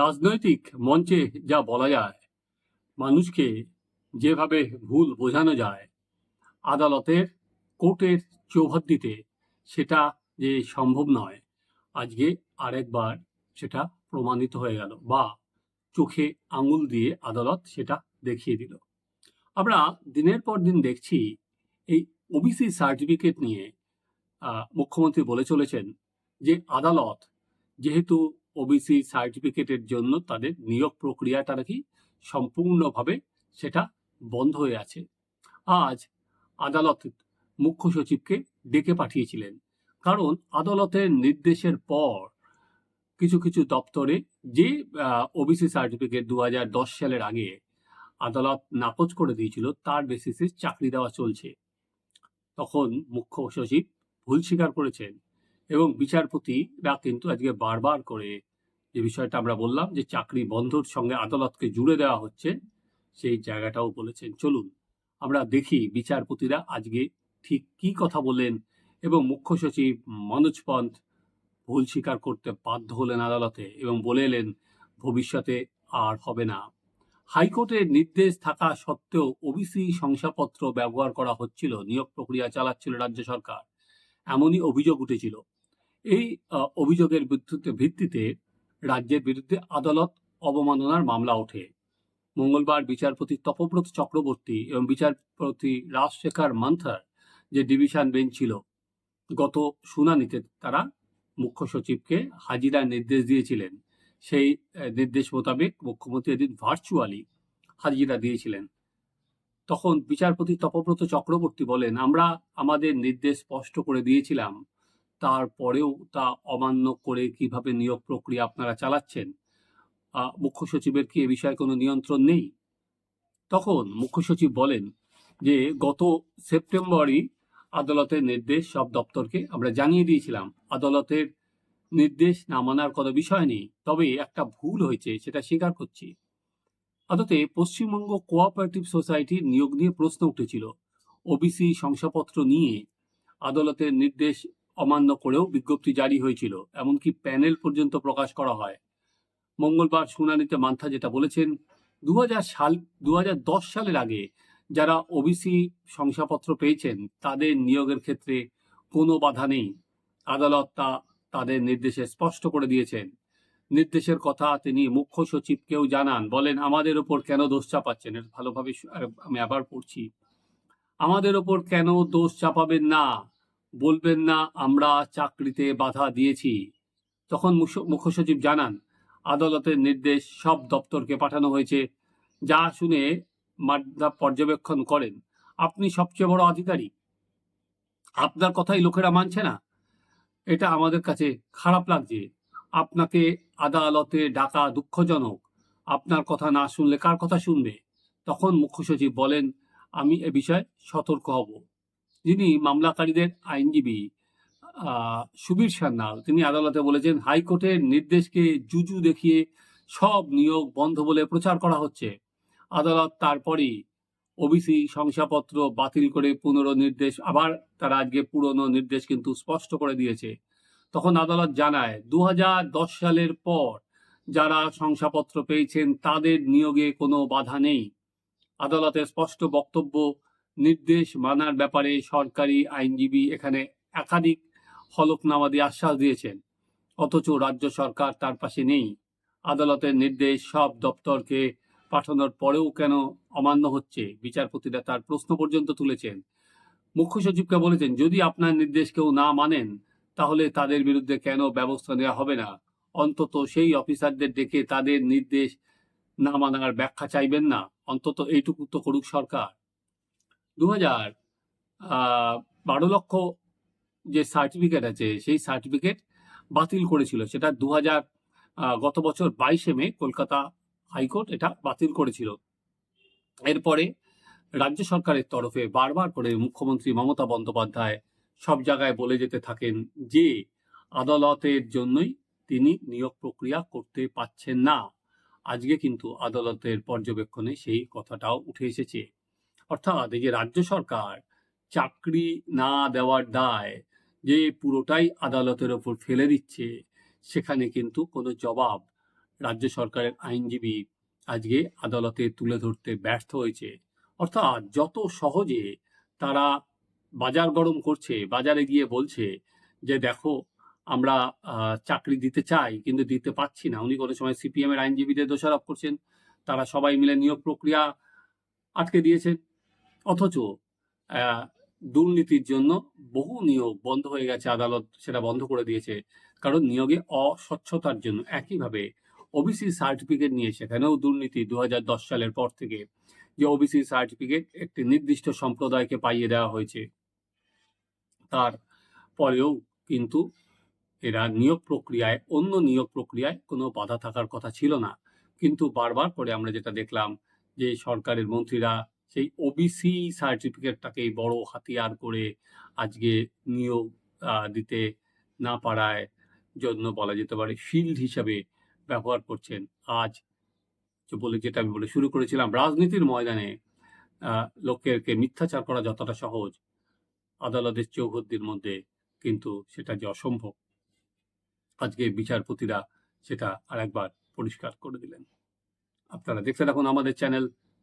রাজনৈতিক মঞ্চে যা বলা যায়, মানুষকে যেভাবে ভুল বোঝানো যায়, আদালতের কোর্টের চৌহদ্দিতে সেটা যে সম্ভব নয়, আজকে আরেকবার সেটা প্রমাণিত হয়ে গেল বা চোখে আঙুল দিয়ে আদালত সেটা দেখিয়ে দিল। আমরা দিনের পর দিন দেখছি এই ওবিসি সার্টিফিকেট নিয়ে মুখ্যমন্ত্রী বলে চলেছেন যে আদালত যেহেতু ওবিসি সার্টিফিকেটের জন্য তাদের নিয়োগ প্রক্রিয়াটা নাকি সম্পূর্ণভাবে সেটা বন্ধ হয়ে আছে। আজ আদালত মুখ্য সচিবকে ডেকে পাঠিয়েছিলেন। কারণ আদালতের নির্দেশের পর কিছু কিছু দপ্তরে যে ওবিসি সার্টিফিকেট দু সালের আগে আদালত নাকচ করে দিয়েছিল, তার বেসিসে চাকরি দেওয়া চলছে। তখন মুখ্য সচিব ভুল স্বীকার করেছেন। এবং বিচারপতিরা কিন্তু আজকে বারবার করে যে বিষয়টা আমরা বললাম যে চাকরি বন্ধর সঙ্গে আদালতকে জুড়ে দেওয়া হচ্ছে, সেই জায়গাটাও বলেছেন। চলুন, আমরা দেখি বিচারপতিরা আজকে ঠিক কি কথা বললেন এবং মুখ্য সচিব মনোজ পন্থ ভুল স্বীকার করতে বাধ্য হলেন আদালতে এবং বলে এলেন, ভবিষ্যতে আর হবে না। হাইকোর্টের নির্দেশ থাকা সত্ত্বেও ওবিসি শংসাপত্র ব্যবহার করা হচ্ছিল, নিয়োগ প্রক্রিয়া চালাচ্ছিল রাজ্য সরকার। এমনই অভিযোগ উঠেছিল। এই অভিযোগের ভিত্তিতে রাজ্যের বিরুদ্ধে আদালত অবমাননার মামলা ওঠে। মঙ্গলবার বিচারপতি তপব্রত চক্রবর্তী এবং বিচারপতি রাজশেখর মান্থার যে ডিভিশন বেঞ্চ ছিল, গত শুনানিতে তারা মুখ্য সচিবকে হাজিরার নির্দেশ দিয়েছিলেন। সেই নির্দেশ মোতাবেক মুখ্যমন্ত্রী এদিন ভার্চুয়ালি হাজিরা দিয়েছিলেন। তখন বিচারপতি তপব্রত চক্রবর্তী বলেন, আমরা আমাদের নির্দেশ স্পষ্ট করে দিয়েছিলাম তারপরেও তা অমান্য করে কীভাবে নিয়োগ প্রক্রিয়া আপনারা চালাচ্ছেন? মুখ্য সচিবের কি এ বিষয়ে কোনো নিয়ন্ত্রণ নেই? তখন মুখ্য সচিব বলেন যে, গত সেপ্টেম্বরই আদালতের নির্দেশ সব দপ্তরকে আমরা জানিয়ে দিয়েছিলাম। আদালতের নির্দেশ না মানার কোনো বিষয় নেই, তবে একটা ভুল হয়েছে, সেটা স্বীকার করছি। আদতে পশ্চিমবঙ্গ কোঅপারেটিভ সোসাইটির নিয়োগ নিয়ে প্রশ্ন উঠেছিল। ওবিসি শংসাপত্র নিয়ে আদালতের নির্দেশ অমান্য করেও বিজ্ঞপ্তি জারি হয়েছিল, এমনকি প্যানেল পর্যন্ত প্রকাশ করা হয়। মঙ্গলবার শুনানিতে মান্থা যেটা বলেছেন দু সাল দু হাজার দশ সালের আগে যারা ওবিসি শংসাপত্র পেয়েছেন, তাদের নিয়োগের ক্ষেত্রে কোনো বাধা নেই। আদালত তা তাদের নির্দেশে স্পষ্ট করে দিয়েছেন। নির্দেশের কথা তিনি মুখ্য সচিবকেও জানান, বলেন, আমাদের ওপর কেন দোষ চাপাচ্ছেন? ভালোভাবে আমি আবার পড়ছি। আমাদের ওপর কেন দোষ চাপাবেন না? বলবেন না, আমরা চাকরিতে বাধা দিয়েছি। তখন মুখ্য- সচিব জানান, আদালতের নির্দেশ সব দপ্তরকে পাঠানো হয়েছে। যা শুনে মাদ্দা পর্যবেক্ষণ করেন। আপনি সবচেয়ে বড় অধিকারী আপনার কথাই লোকেরা মানছে না। এটা আমাদের কাছে খারাপ লাগছে। আপনাকে আদালতে ডাকা দুঃখজনক। আপনার কথা না শুনলে কার কথা শুনবে? তখন মুখ্য সচিব বলেন, আমি এ বিষয়ে সতর্ক হব। যিনি মামলাকারীদের আইনজীবী সুবীর সান্যাল, তিনি আদালতে বলেছেন, হাইকোর্টের নির্দেশকে জুজু দেখিয়ে সব নিয়োগ বন্ধ বলে প্রচার করা হচ্ছে। আদালত তারপরই ওবিসি শংসাপত্র বাতিল করে পুনর্নির্দেশ, আবার তারা আজকে পুরনো নির্দেশ কিন্তু স্পষ্ট করে দিয়েছে। তখন আদালত জানায় দু হাজার দশ সালের পর যারা শংসাপত্র পেয়েছেন, তাদের নিয়োগে কোনো বাধা নেই। আদালতের স্পষ্ট বক্তব্য নির্দেশ মানার ব্যাপারে সরকারি আইনজীবী এখানে একাধিক হলফনামা দিয়ে আশ্বাস দিয়েছেন। অথচ রাজ্য সরকার তার পাশে নেই। আদালতের নির্দেশ সব দপ্তরকে পাঠানোর পরেও কেন অমান্য হচ্ছে, বিচারপতিরা তার প্রশ্ন পর্যন্ত তুলেছেন। মুখ্য সচিবকে বলেছেন, যদি আপনার নির্দেশ কেউ না মানেন, তাহলে তাদের বিরুদ্ধে কেন ব্যবস্থা নেওয়া হবে না? অন্তত সেই অফিসারদের ডেকে তাদের নির্দেশ না মানার ব্যাখ্যা চাইবেন না। অন্তত এইটুকু তো করুক সরকার। দু হাজার বারো লক্ষ যে সার্টিফিকেট আছে, সেই সার্টিফিকেট বাতিল করেছিল। সেটা দু হাজার গত বছর বাইশে মে কলকাতা হাইকোর্ট এটা বাতিল করেছিল। এরপরে রাজ্য সরকারের তরফে বারবার করে মুখ্যমন্ত্রী মমতা বন্দ্যোপাধ্যায় সব জায়গায় বলে যেতে থাকেন যে, আদালতের জন্যই তিনি নিয়োগ প্রক্রিয়া করতে পাচ্ছেন না। আজকে কিন্তু আদালতের পর্যবেক্ষণে সেই কথাটাও উঠে এসেছে। অর্থাৎ এই যে রাজ্য সরকার চাকরি না দেওয়ার দায় যে পুরোটাই আদালতের ওপর ফেলে দিচ্ছে, সেখানে কিন্তু কোনো জবাব রাজ্য সরকারের আইনজীবী আজকে আদালতে তুলে ধরতে ব্যর্থ হয়েছে। অর্থাৎ যত সহজে তারা বাজার গরম করছে, বাজারে গিয়ে বলছে যে দেখো আমরা চাকরি দিতে চাই কিন্তু দিতে পারছি না। উনি কোনো সময় সিপিএম এর আইনজীবীদের দোষারোপ করছেন, তারা সবাই মিলে নিয়োগ প্রক্রিয়া আটকে দিয়েছেন। অথচ দুর্নীতির জন্য বহু নিয়োগ বন্ধ হয়ে গেছে, আদালত সেটা বন্ধ করে দিয়েছে। কারণ নিয়োগে অস্বচ্ছতার জন্য একইভাবে ওবিসি সার্টিফিকেট নিয়ে সেখানেও দুর্নীতি দুহাজার দশ সালের পর থেকে যে ওবিসি সার্টিফিকেট একটি নির্দিষ্ট সম্প্রদায়কে পাইয়ে দেওয়া হয়েছে। তার পরেও কিন্তু এরা নিয়োগ প্রক্রিয়ায়, অন্য নিয়োগ প্রক্রিয়ায় কোনো বাধা থাকার কথা ছিল না। কিন্তু বারবার করে আমরা যেটা দেখলাম যে সরকারের মন্ত্রীরা সেই ওবিসি সার্টিফিকেটটাকেই বড় হাতিয়ার করে আজকে নিয়োগ দিতে না পারায় জন্য বলা যেতে পারে শিল্ড হিসাবে ব্যবহার করছেন। আজ বলে, যেটা আমি বলে শুরু করেছিলাম, রাজনীতির ময়দানে লোকেরকে মিথ্যাচার করা যতটা সহজ, আদালতের চৌহদ্দির মধ্যে কিন্তু সেটা যে অসম্ভব। আজকে বিচারপতিরা সেটা আরেকবার পরিষ্কার করে দিলেন। আপনারা দেখতে থাকুন আমাদের চ্যানেল